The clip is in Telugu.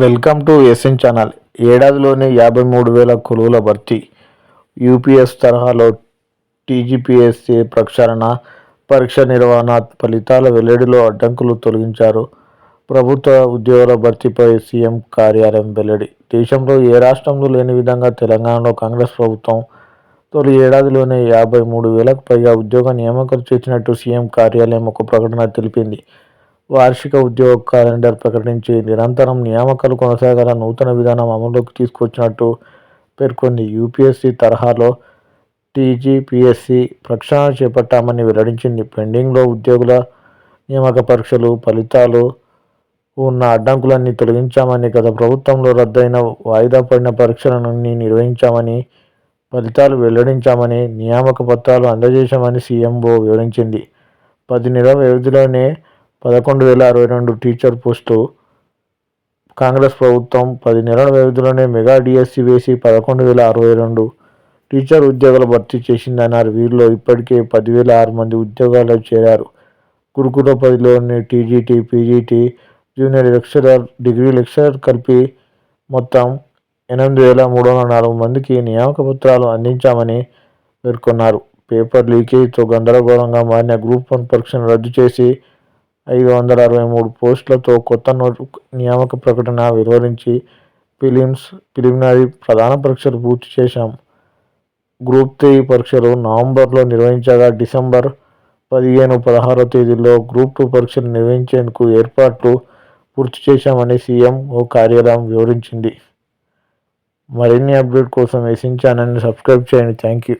Welcome to SN channel. ఏడాదిలోనే యాభై మూడు వేల కొలువుల భర్తీ. యూపీఎస్ తరహాలో టీజీపీఎస్సీ ప్రక్షాళన పరీక్ష నిర్వహణ ఫలితాల వెల్లడిలో అడ్డంకులు తొలగించారు. ప్రభుత్వ ఉద్యోగుల భర్తీపై సీఎం కార్యాలయం వెల్లడి. దేశంలో ఏ రాష్ట్రంలో లేని విధంగా తెలంగాణలో కాంగ్రెస్ ప్రభుత్వం తొలి ఏడాదిలోనే యాభై మూడు వేలకు పైగా ఉద్యోగ నియామకాలు చేసినట్టు సీఎం కార్యాలయం ఒక ప్రకటన తెలిపింది. వార్షిక ఉద్యోగ క్యాలెండర్ ప్రకటించి నిరంతరం నియామకాలు కొనసాగల నూతన విధానం అమలులోకి తీసుకొచ్చినట్టు పేర్కొంది యూపీఎస్సీ తరహాలో టీజీపీఎస్సీ ప్రక్షాళన చేపట్టామని వెల్లడించింది. పెండింగ్లో ఉద్యోగుల నియామక పరీక్షలు ఫలితాలు ఉన్న అడ్డంకులన్నీ తొలగించామని గత ప్రభుత్వంలో రద్దయిన వాయిదా పడిన పరీక్షలన్నీ నిర్వహించామని ఫలితాలు వెల్లడించామని నియామక పత్రాలు అందజేశామని సీఎంఓ వివరించింది. పది నెలల వ్యవధిలోనే పదకొండు వేల అరవై రెండు టీచర్ పోస్టు. కాంగ్రెస్ ప్రభుత్వం పది నెలల వ్యవధిలోనే మెగా డిఎస్సి వేసి పదకొండు వేల అరవై రెండు టీచర్ ఉద్యోగాలు భర్తీ చేసిందన్నారు. వీరిలో ఇప్పటికే పదివేల ఆరు మంది ఉద్యోగాల్లో చేరారు. గురుకుల పదిలోని TGT PGT junior lecturer degree lecturer కలిపి మొత్తం ఎనిమిది వేల మూడు వందల నాలుగు మందికి నియామక పత్రాలు అందించామని పేర్కొన్నారు. పేపర్ లీకేజ్తో గందరగోళంగా మారిన గ్రూప్ వన్ పరీక్షను రద్దు చేసి ఐదు వందల అరవై మూడు పోస్టులతో కొత్త నోటు నియామక ప్రకటన వెలువరించి ఫిలిమ్స్ ప్రిలిమినరీ ప్రధాన పరీక్షలు పూర్తి చేశాం. గ్రూప్ త్రీ పరీక్షలు నవంబర్లో నిర్వహించగా డిసెంబర్ పదిహేను పదహారో తేదీల్లో గ్రూప్ టూ పరీక్షలు నిర్వహించేందుకు ఏర్పాట్లు పూర్తి చేశామని సీఎం ఓ కార్యాలయం వివరించింది. మరిన్ని అప్డేట్ కోసం వేసించానని సబ్స్క్రైబ్ చేయండి. Thank you.